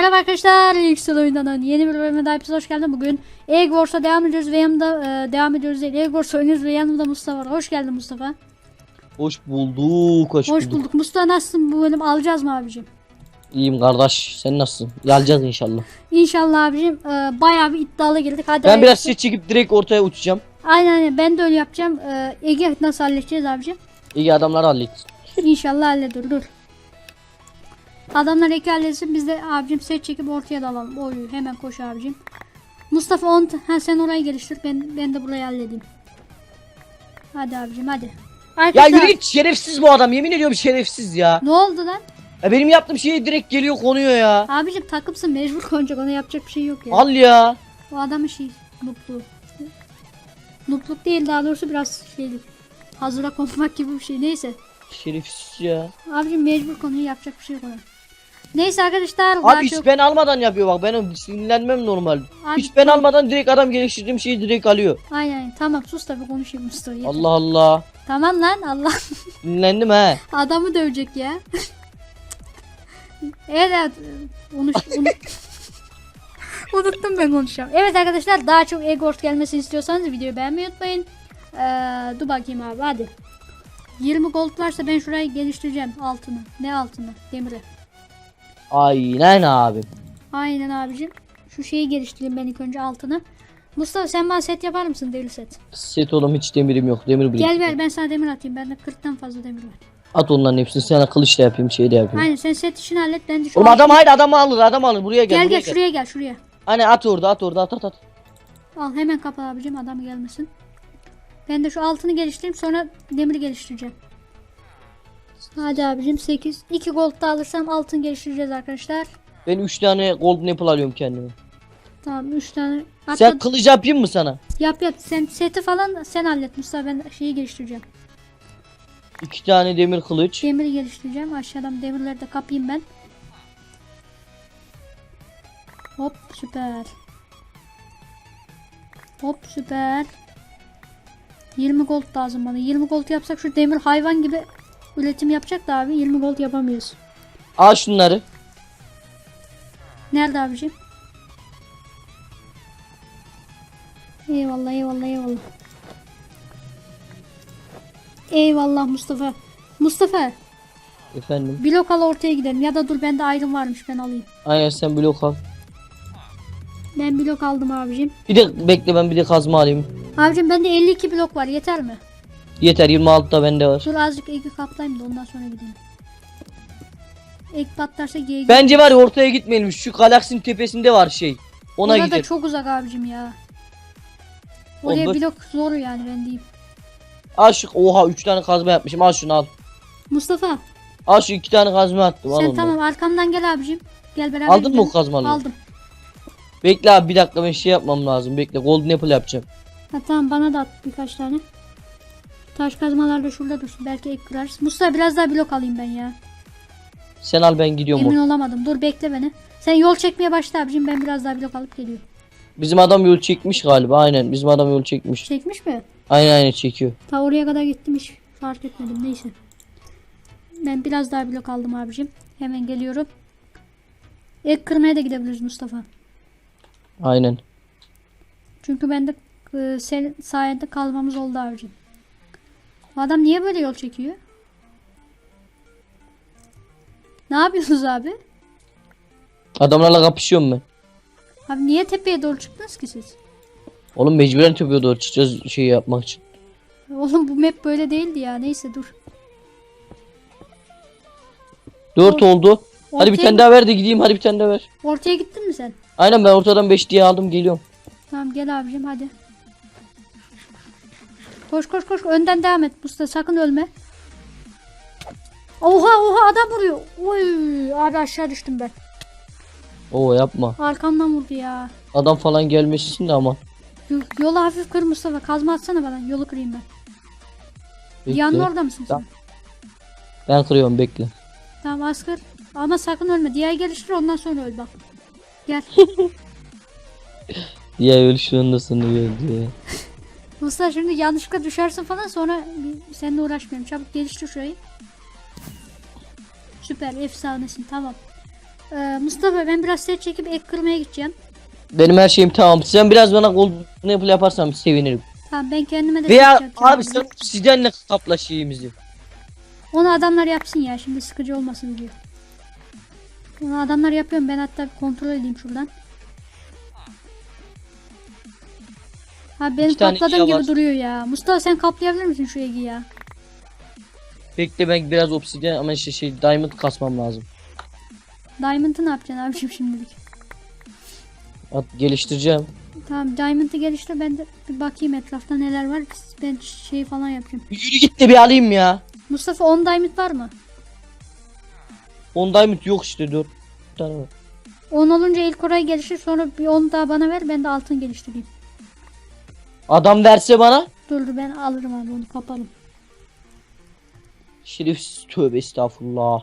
Merhaba arkadaşlar, Yüksel Oyundan'ın yeni bir bölümüne daha hepiniz hoş geldin. Bugün Egg Wars'a devam ediyoruz ve yanımda e, devam ediyoruz değil, Egg Wars oynuyoruz ve yanımda Mustafa var. Hoş geldin Mustafa. Hoş bulduk, hoş, Hoş bulduk. bulduk. Mustafa nasılsın bu bölüm alacağız mı abicim? İyiyim kardeş, sen nasılsın? Yalacağız inşallah. İnşallah abicim e, bayağı bir iddialı girdik. Hadi Ben biraz ses çekip direkt ortaya uçacağım. Aynen aynen ben de öyle yapacağım. E, Ege nasıl halledeceğiz abicim? İyi adamlar halletsin. İnşallah halleder dur. Adamlar Ege halletsin biz de abicim set çekip ortaya dalalım. Oy hemen koş abicim. Mustafa on ha sen orayı geliştir ben ben de burayı halledeyim. Hadi abicim hadi. Ya Arkadaşlar, yürü git şerefsiz bu adam yemin ediyorum şerefsiz ya. Ne oldu lan? ya benim yaptığım şeye direkt geliyor konuyor ya. Abicim takımsın mecbur konacak ona yapacak bir şey yok ya. Al ya. O adamın şey nuplu. Nupluk değil daha doğrusu biraz şeylik. Hazıra konmak gibi bir şey neyse. Şerefsiz ya. Abicim mecbur konuyu yapacak bir şey yok ona. Neyse arkadaşlar Abi hiç çok... ben almadan yapıyor bak benim sinirlenmem normal. Abi, Hiç ben almadan direkt adam geliştirdiğim şeyi direkt alıyor. Aynen tamam sus da bir konuşayım yeter. Allah Allah. Tamam lan Allah Sinirlendim he. adamı dövecek ya. evet. Unuş, unut. Unuttum ben konuşacağım. Evet arkadaşlar daha çok Egort gelmesini istiyorsanız videoyu beğenmeyi unutmayın. Ee, dur bakayım abi hadi. 20 gold varsa ben şurayı geliştireceğim altını. Ne altını? Demiri. Aynen abi. Aynen abicim. Şu şeyi geliştireyim ben ilk önce altını. Mustafa sen bana set yapar mısın deli set? Set oğlum hiç demirim yok. Demir bile. Gel ver ben sana demir atayım. Bende 40'tan fazla demir var. At onların hepsini sana kılıç da yapayım şey de yapayım. Aynen sen set işini hallet ben de şu Oğlum adam haydi adamı alır adamı alır buraya gel Gel buraya gel şuraya gel şuraya. Hani at orada at orada at at at. Al hemen kapat abicim adam gelmesin. Ben de şu altını geliştireyim sonra demiri geliştireceğim. Hadi abicim 8. 2 gold da alırsam altın geliştireceğiz arkadaşlar. Ben 3 tane golden apple alıyorum kendime. Tamam 3 tane. Hatta Sen kılıç yapayım mı sana? yap yap sen seti falan sen hallet Mustafa ben şeyi geliştireceğim. 2 tane demir kılıç. Demiri geliştireceğim. Aşağıdan demirleri de kapayım ben. Hop süper. Hop süper. 20 gold lazım bana. 20 gold yapsak şu demir hayvan gibi üretim yapacak da abi 20 gold yapamıyoruz. Al şunları. Nerede abicim? Eyvallah eyvallah eyvallah. Eyvallah Mustafa. Mustafa Efendim. blok al ortaya gidelim ya da dur bende ayrım varmış ben alayım. Aynen sen blok al. Ben blok aldım abicim. Bir de bekle ben bir de kazma alayım. Abicim bende 52 blok var yeter mi? Yeter 26 da bende var. Dur azıcık egi kaplayayım da ondan sonra gideyim. Ek patlarsa G'ye Bence var ya ortaya gitmeyelim. Şu galaksinin tepesinde var şey. Ona Ona da gidelim. çok uzak abicim ya. Oraya Olur. blok zor yani ben diyeyim. Al şu oha 3 tane kazma yapmışım. Al şunu al. Mustafa Al şu 2 tane kazma attım. Al sen onları. tamam arkamdan gel abicim. Gel beraber Aldın mı gidelim. o kazmaları? Aldım. Bekle abi bir dakika ben şey yapmam lazım. Bekle golden apple yapacağım. Ha, tamam bana da at birkaç tane. Taş kazmalar da şurada dursun. Belki ek kırarız. Mustafa biraz daha blok alayım ben ya. Sen al ben gidiyorum. Emin olamadım. Dur bekle beni. Sen yol çekmeye başla abicim. Ben biraz daha blok alıp geliyorum. Bizim adam yol çekmiş galiba. Aynen. Bizim adam yol çekmiş. Çekmiş mi? Aynen aynen çekiyor. Ta oraya kadar gittim hiç fark etmedim. Neyse. Ben biraz daha blok aldım abicim. Hemen geliyorum. Ek kırmaya da gidebiliriz Mustafa. Aynen. Çünkü ben de e, senin sayende kalmamız oldu abicim. Bu adam niye böyle yol çekiyor? Ne yapıyorsunuz abi? Adamlarla kapışıyorum ben. Abi niye tepeye doğru çıktınız ki siz? Oğlum mecburen tepeye doğru çıkacağız şey yapmak için. Oğlum bu map böyle değildi ya. Neyse dur. 4 oldu. Hadi bir Ortaya- tane daha ver de gideyim. Hadi bir tane daha ver. Ortaya gittin mi sen? Aynen ben ortadan 5 diye aldım geliyorum. Tamam gel abicim hadi. Koş koş koş önden devam et Mustafa sakın ölme. Oha oha adam vuruyor. Oy abi aşağı düştüm ben. Oo yapma. Arkamdan vurdu ya. Adam falan gelmesin de ama. Yo- Yolu hafif kır Mustafa. Kazma atsana bana. Yolu kırayım ben. Bekle. Yanın orada mısın sen? Ben kırıyorum bekle. Tamam az kır. Ama sakın ölme. Diğer geliştir ondan sonra öl bak. Gel. Ya öl şunu sanıyor diye. Mustafa şimdi yanlışlıkla düşersin falan sonra seninle uğraşmayalım. Çabuk geliştir şurayı. Süper efsanesin tamam. Ee, Mustafa ben biraz set çekip ek kırmaya gideceğim. Benim her şeyim tamam. Sen biraz bana gold apple yaparsan sevinirim. Tamam ben kendime de Veya yapacağım. abi sen obsidyenle kapla şeyimizi. Onu adamlar yapsın ya şimdi sıkıcı olmasın diyor. Onu adamlar yapıyorum ben hatta kontrol edeyim şuradan. Ha benim İki tane kapladığım Gia gibi var. duruyor ya. Mustafa sen kaplayabilir misin şu egi ya? Bekle ben biraz obsidyen ama işte şey diamond kasmam lazım. Diamond'ı ne yapacaksın abiciğim şimdilik? At geliştireceğim. Tamam Diamond'ı geliştir ben de bir bakayım etrafta neler var. Ben şey falan yapayım. Yürü git de bir alayım ya. Mustafa 10 Diamond var mı? 10 diamond yok işte 4 tane var. 10 olunca ilk orayı geliştir sonra bir 10 daha bana ver ben de altın geliştireyim. Adam verse bana. Dur dur ben alırım abi onu kapalım. Şerefsiz tövbe estağfurullah.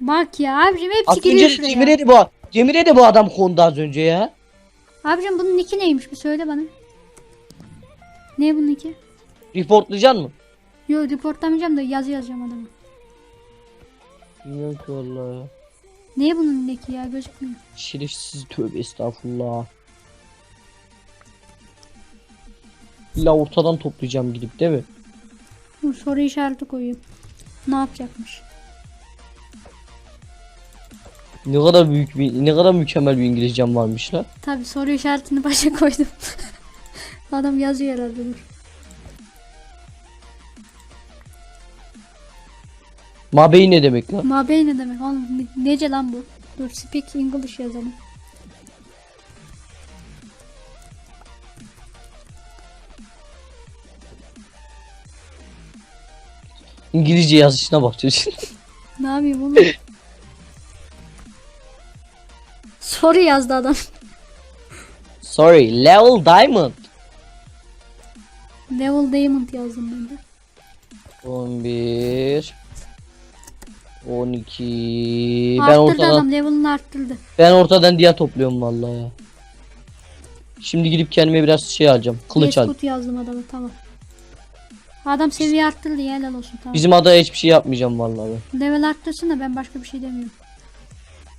Bak ya abicim hepsi Az giriyor önce şuraya. Cemile de bu Cemile de bu adam kondu az önce ya. Abicim bunun nicki neymiş bir söyle bana. Ne bunun nicki? Reportlayacaksın mı? Yok reportlamayacağım da yazı yazacağım adama. Bilmiyorum ki vallahi. Ne bunun nicki ya gözükmüyor. Şerefsiz tövbe estağfurullah. İlla ortadan toplayacağım gidip değil mi? Dur soru işareti koyayım. Ne yapacakmış? Ne kadar büyük bir ne kadar mükemmel bir İngilizcem varmış la. Tabi soru işaretini başa koydum. Adam yazıyor herhalde dur. Mabey ne demek lan? Mabey ne demek oğlum? Ne- Nece lan bu? Dur speak English yazalım. İngilizce yazışına bak çocuk. Ne yapayım oğlum? Soru yazdı adam. Sorry, level diamond. Level Diamond yazdım ben de. 11 12 ben arttırdı ortadan adam level'ını arttırdı. ben ortadan diye topluyorum vallahi ya. Şimdi gidip kendime biraz şey alacağım. Kılıç al. Beskut yazdım adama tamam. Adam seviye arttırdı ya helal olsun tamam. Bizim adaya hiçbir şey yapmayacağım vallahi. Level arttırsın da ben başka bir şey demiyorum.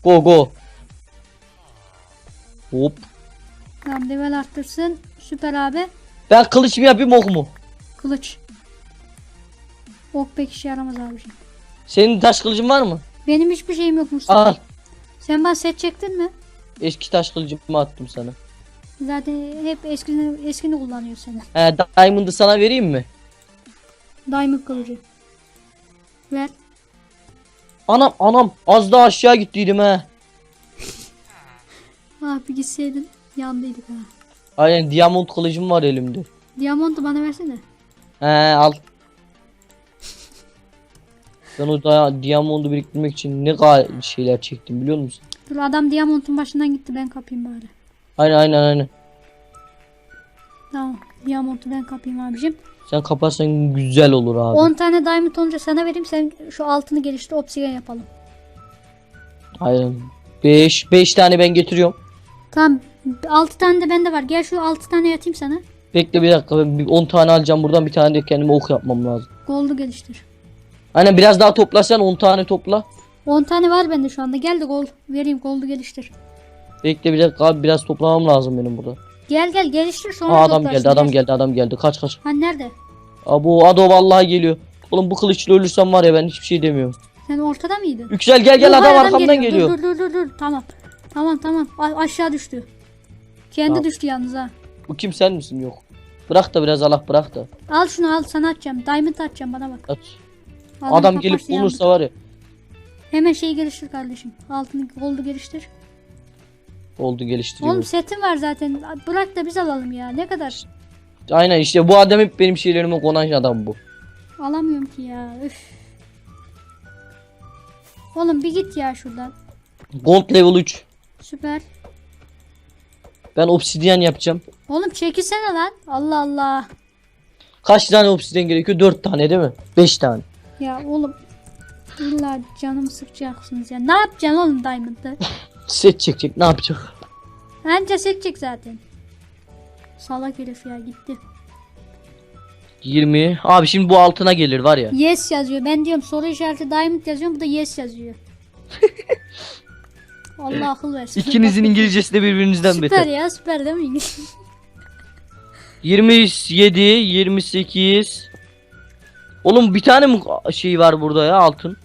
Go go. Hop. Tamam level arttırsın. Süper abi. Ben kılıç mı yapayım ok mu? Kılıç. Ok pek işe yaramaz abi. Senin taş kılıcın var mı? Benim hiçbir şeyim yok Mustafa. Al. Sen bana set çektin mi? Eski taş kılıcımı attım sana. Zaten hep eskini, eskini kullanıyor senin. He diamond'ı sana vereyim mi? Diamond kılıcı. Ver. Anam anam az daha aşağı gittiydim he. Ah bir gitseydin yandıydık ha. Aynen diamond kılıcım var elimde. Diamondu bana versene. He al. Ben o da diamondu biriktirmek için ne kadar şeyler çektim biliyor musun? Dur adam Diamond'un başından gitti ben kapayım bari. Aynen aynen aynen. Tamam. Diamond'u ben kapayım abicim. Sen kaparsan güzel olur abi. 10 tane diamond olunca sana vereyim sen şu altını geliştir obsidian yapalım. Aynen. 5 5 tane ben getiriyorum. Tamam 6 tane de bende var. Gel şu 6 tane yatayım sana. Bekle bir dakika ben bir 10 tane alacağım buradan bir tane de kendime ok yapmam lazım. Gold'u geliştir. Aynen biraz daha toplasan 10 tane topla. 10 tane var bende şu anda. Gel de gold vereyim. Gold'u geliştir. Bekle bir dakika abi biraz toplamam lazım benim burada. Gel gel geliştir sonra Aa, adam geldi adam Gel. geldi adam geldi kaç kaç. Ha nerede? Abo Ado vallahi geliyor. Oğlum bu kılıçla ölürsem var ya ben hiçbir şey demiyorum. Sen ortada mıydın? Yüksel gel gel Dur, adam arkamdan geliyor. Dur dur dur dur. Tamam. Tamam tamam. A- aşağı düştü. Kendi Tamam. düştü yalnız ha. Bu kim sen misin? Yok. Bırak da biraz Allah bırak da. Al şunu al sana atacağım. Diamond atacağım bana bak. At. Adam Adam gelip yalnız. bulursa var ya. Hemen şeyi geliştir kardeşim. Altını goldu geliştir. Oldu geliştiriyor. Oğlum setim var zaten. Bırak da biz alalım ya. Ne kadar? Aynen işte bu adam hep benim şeylerime konan adam bu. Alamıyorum ki ya. Üf. Oğlum bir git ya şuradan. Gold level 3. Süper. Ben obsidyen yapacağım. Oğlum çekilsene lan. Allah Allah. Kaç tane obsidyen gerekiyor? 4 tane değil mi? 5 tane. Ya oğlum. İlla canımı sıkacaksınız ya. Ne yapacaksın oğlum Diamond'ı? Set çekecek ne yapacak? Anca seçecek zaten. Salak herif ya gitti. 20. Abi şimdi bu altına gelir var ya. Yes yazıyor. Ben diyorum soru işareti Diamond yazıyorum. Bu da yes yazıyor. Allah akıl versin. İkinizin İngilizcesi de birbirinizden Süper beter. ya süper değil mi İngiliz? 27, 28. Oğlum bir tane mi şey var burada ya altın?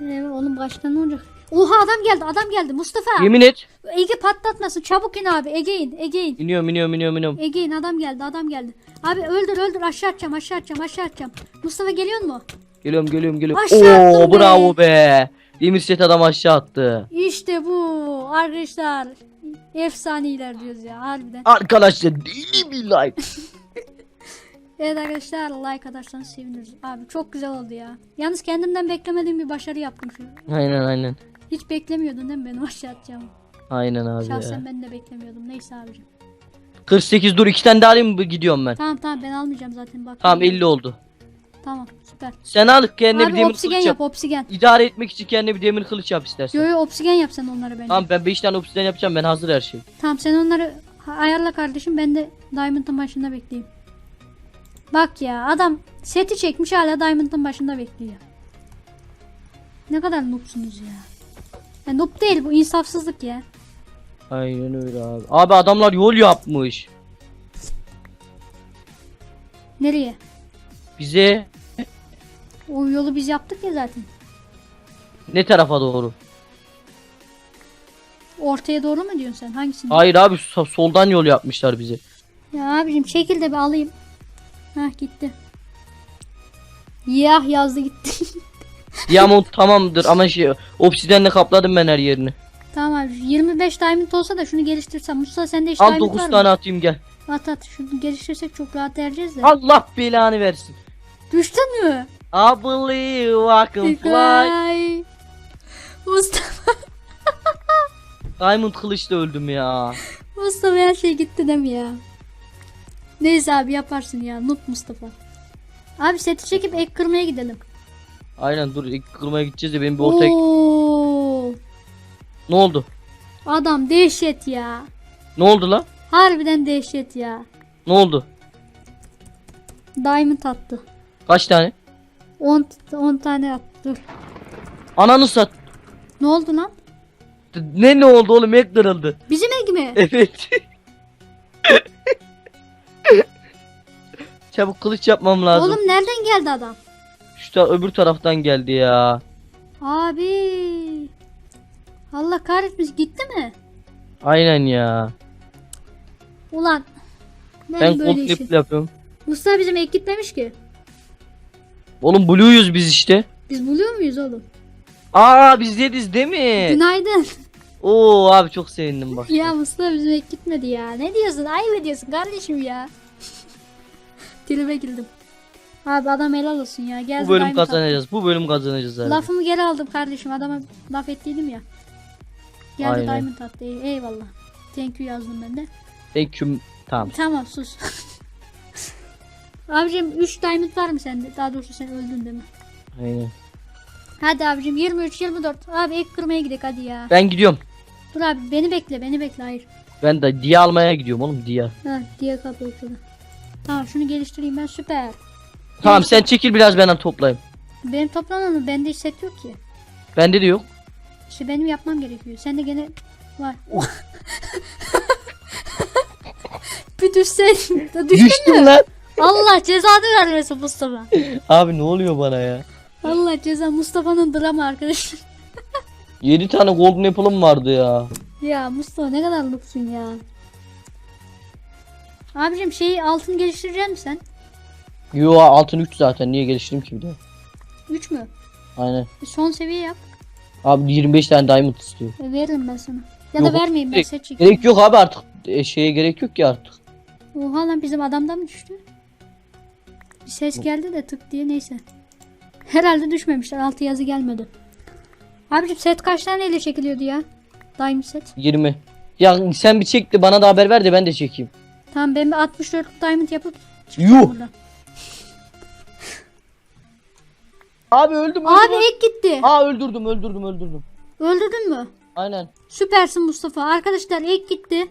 Evet, oğlum kaçtan ne olacak? Oha adam geldi adam geldi Mustafa. Yemin et. Ege patlatmasın çabuk in abi Ege in Ege in. İniyorum iniyorum iniyorum iniyorum. Ege in adam geldi adam geldi. Abi öldür öldür aşağı atacağım aşağı atacağım aşağı atacağım. Mustafa geliyor mu? Geliyorum geliyorum geliyorum. Aşağı Oo be. bravo be. Demir set adam aşağı attı. İşte bu arkadaşlar. Efsane ilerliyoruz ya harbiden. Arkadaşlar deli bir like. Evet arkadaşlar like atarsanız seviniriz. Abi çok güzel oldu ya. Yalnız kendimden beklemediğim bir başarı yaptım şu. aynen aynen. Hiç beklemiyordun değil mi benim aşağı atacağımı? Aynen abi Şahsen ya. ben de beklemiyordum. Neyse abicim. 48 dur iki tane daha alayım mı gidiyorum ben. Tamam tamam ben almayacağım zaten bak. Tamam 50 oldu. Tamam süper. Sen al kendine bir Abi demir obsigen kılıç yap yap. obsigen. İdare etmek için kendine bir demir kılıç yap istersen. Yo yo obsigen yap sen onları bence. Tamam ben 5 tane obsidian yapacağım ben hazır her şey. Tamam sen onları ha- ayarla kardeşim ben de Diamond'ın başında bekleyeyim. Bak ya adam seti çekmiş hala Diamond'ın başında bekliyor. Ne kadar noobsunuz ya. Ya noob değil bu insafsızlık ya. Aynen öyle abi. Abi adamlar yol yapmış. Nereye? Bize O yolu biz yaptık ya zaten. ne tarafa doğru? Ortaya doğru mu diyorsun sen? Hangisini? Hayır abi so- soldan yol yapmışlar bize. Ya abicim çekil de bir alayım. Hah gitti. Yah yazdı gitti. Diamond tamamdır ama şey obsidianle kapladım ben her yerini. tamam abi 25 diamond olsa da şunu geliştirsem. Mustafa sende hiç Al diamond 9 var tane mı? atayım gel. At at şunu geliştirsek çok rahat ereceğiz de. Allah belanı versin. Düştün mü? I believe I can fly. Fly. Mustafa, Diamond kılıçla öldüm ya. Mustafa her şey gitti değil mi ya? Neyse abi yaparsın ya. Noob Mustafa. Abi seti çekip ek kırmaya gidelim. Aynen dur ilk kırmaya gideceğiz de benim bir ortaya... Oo, Ne oldu? adam dehşet ya. Ne oldu lan? Harbiden dehşet ya. Ne oldu? Diamond attı. Kaç tane? 10 10 tane attı. Dur. Ananı sat. Ne oldu lan? Ne ne oldu oğlum? Ek kırıldı. Bizim ek mi? Evet. Çabuk kılıç yapmam lazım. Oğlum nereden geldi adam? Ta- öbür taraftan geldi ya. Abi. Allah kahretmiş gitti mi? Aynen ya. Ulan. Ben, Ben böyle işi. yapıyorum. Mustafa bizim ek gitmemiş ki. Oğlum blue'yuz biz işte. Biz buluyor muyuz oğlum? Aa biz yediz değil mi? Günaydın. Oo abi çok sevindim bak. ya Mustafa bizim ek gitmedi ya. Ne diyorsun? Ayıp ediyorsun kardeşim ya. Tribe girdim. Abi adam helal olsun ya. Gel Bu bölüm kazanacağız. Bu bölüm kazanacağız abi. Lafımı geri aldım kardeşim. Adama laf ettiydim ya. Geldi Aynen. diamond attı. Ey- Eyvallah. Thank you yazdım ben de. Thank you. Tamam. Tamam sus. abicim 3 diamond var mı sende? Daha doğrusu sen öldün değil mi? Aynen. Hadi abicim 23 24. Abi ek kırmaya gidelim hadi ya. Ben gidiyorum. Dur abi beni bekle beni bekle hayır. Ben de diye almaya gidiyorum oğlum diye. Ha diye kapı şurada. Tamam şunu geliştireyim ben süper. Tamam sen çekil biraz ben toplayayım. Benim toplamam bende hiç set yok ki. Bende de yok. İşte benim yapmam gerekiyor. Sende gene var. Bir düşseydin. Da düştün mü? Düştüm lan. Allah cezanı vermesin Mustafa. Abi ne oluyor bana ya? Allah ceza Mustafa'nın drama arkadaşlar. 7 tane golden apple'ım vardı ya. ya Mustafa ne kadar noobsun ya. Abicim şeyi altın geliştirecek misin sen? Yo altın 3 zaten niye geliştireyim ki bir de. 3 mü? Aynen. E, Son seviye yap. Abi 25 tane diamond istiyor. E, veririm ben sana. Ya Yok, da vermeyeyim ben set çekeyim. Gerek yok abi artık. E, şeye gerek yok ki artık. Oha lan bizim adamdan mı düştü? Bir ses geldi de tık diye neyse. Herhalde düşmemişler. Altı yazı gelmedi. Abicim set kaç taneyle çekiliyordu ya? Diamond set. 20. Ya sen bir çek de bana da haber ver de ben de çekeyim. Tamam ben bir 64 diamond yapıp Yuh. buradan. Abi öldüm öldüm. Abi ek gitti. Aa öldürdüm öldürdüm öldürdüm. Öldürdün mü? Aynen. Süpersin Mustafa. Arkadaşlar ek gitti.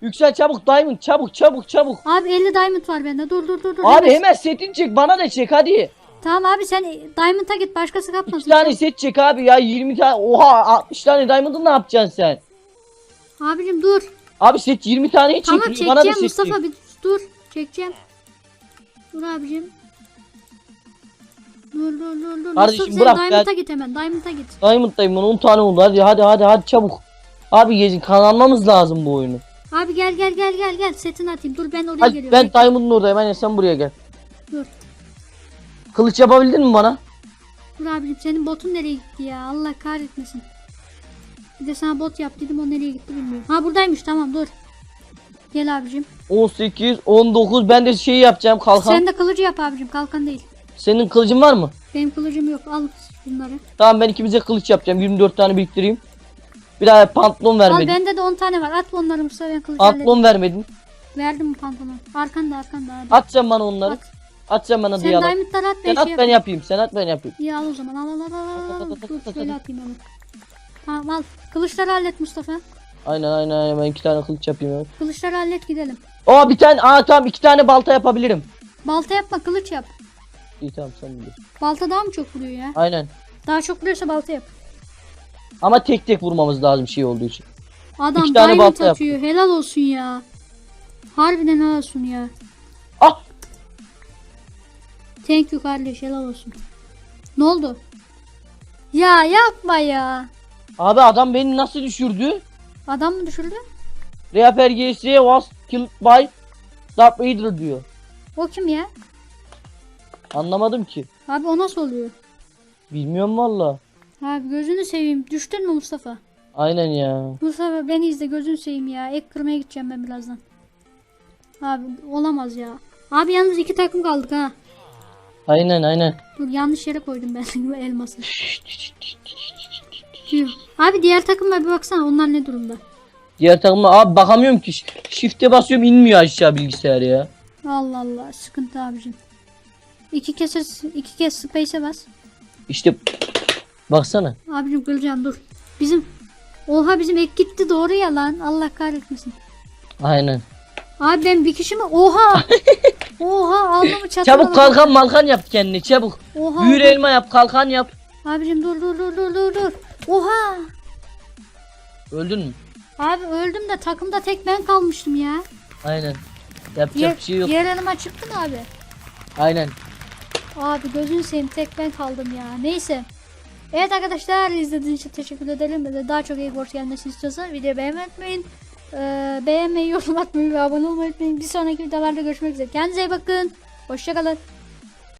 Yüksel çabuk diamond çabuk çabuk çabuk. Abi 50 diamond var bende. Dur dur dur dur. Abi Hemen- hemen setini çek bana da çek hadi. Tamam abi sen Diamond'a git başkası kapmasın. İki tane set çek abi ya 20 tane. Oha 60 tane diamond'ı ne yapacaksın sen? Abicim dur. Abi set 20 tane çek. Tamam Bana da çekeceğim set Mustafa çek. bir dur. Çekeceğim. Dur abicim. Dur dur dur dur. Kardeşim, bırak ya. Diamond'a git hemen. Diamond'a git. Diamond'dayım ben 10 tane oldu hadi hadi hadi hadi çabuk. Abi gezin kazanmamız lazım bu oyunu. Abi gel gel gel gel gel setini atayım. Dur ben oraya Hadi geliyorum. ben Diamond'ın oradayım aynen sen buraya gel. Dur. Kılıç yapabildin mi bana? Dur abicim senin botun nereye gitti ya? Allah kahretmesin. Bir de sana bot yap dedim o nereye gitti bilmiyorum. Ha buradaymış tamam dur. Gel abicim. 18, 19 ben de şey yapacağım kalkan. Sen de kılıcı yap abicim kalkan değil. Senin kılıcın var mı? Benim kılıcım yok al bunları. Tamam ben ikimize kılıç yapacağım 24 tane biriktireyim. Bir daha pantolon Al vermedin. bende de 10 tane var at onları Mustafa ben kılıcı Pantolon vermedin. Verdim pantolonu? Arkanda arkanda abi. At sen bana onları. At. At sen bana Sen diye al. diamondları at ben Sen at şey ben yapayım. Sen at ben yapayım. İyi al o zaman al al al al, al. At, at, at, Dur at, at, şöyle at. atayım onu. Tamam al. Kılıçları hallet Mustafa. Aynen aynen aynen ben iki tane kılıç yapayım. Evet. Kılıçları hallet gidelim. Aa bir tane aa tamam iki tane balta yapabilirim. Balta yapma kılıç yap. İyi tamam sen bilirsin. Balta daha mı çok vuruyor ya? Aynen. Daha çok vuruyorsa balta yap. Ama tek tek vurmamız lazım şey olduğu için. Adam İki tane diamond balta atıyor. Helal olsun ya. Harbiden helal olsun ya. Ah! Thank you kardeş helal olsun. Ne oldu? Ya yapma ya. Abi adam beni nasıl düşürdü? Adam mı düşürdü? Reaper GS was killed by Darth Vader diyor. O kim ya? Anlamadım ki. Abi o nasıl oluyor? Bilmiyorum valla. Abi gözünü seveyim. Düştün mü Mustafa? Aynen ya. Mustafa beni izle gözünü seveyim ya. Ek kırmaya gideceğim ben birazdan. Abi olamaz ya. Abi yalnız iki takım kaldık ha. Aynen aynen. Dur yanlış yere koydum ben elması. Abi diğer takıma bir baksana onlar ne durumda? Diğer takıma abi bakamıyorum ki. Shift'e basıyorum inmiyor aşağı bilgisayar ya. Allah Allah sıkıntı abicim. İki kez iki kez space'e bas. İşte baksana. Abicim kıracağım dur. Bizim Oha bizim ek gitti doğru ya lan. Allah kahretmesin. Aynen. Abi ben bir kişi mi? Oha! Oha alnımı çataladım. Çabuk kalkan malkan yap kendine çabuk. Oha. Büyür elma yap kalkan yap. Abicim dur dur dur dur dur dur. Oha! Öldün mü? Abi öldüm de takımda tek ben kalmıştım ya. Aynen. Yapacak Yer, bir şey yok. yer elime çıktı mı abi? Aynen. Abi gözünü seveyim tek ben kaldım ya. Neyse. Evet arkadaşlar izlediğiniz için teşekkür ederim. Ve Daha çok e-sport gelmesini istiyorsanız videoyu beğenmeyi unutmayın. Ee, beğenmeyi, yorum atmayı ve abone olmayı unutmayın. Bir sonraki videolarda görüşmek üzere. Kendinize iyi bakın. Hoşçakalın.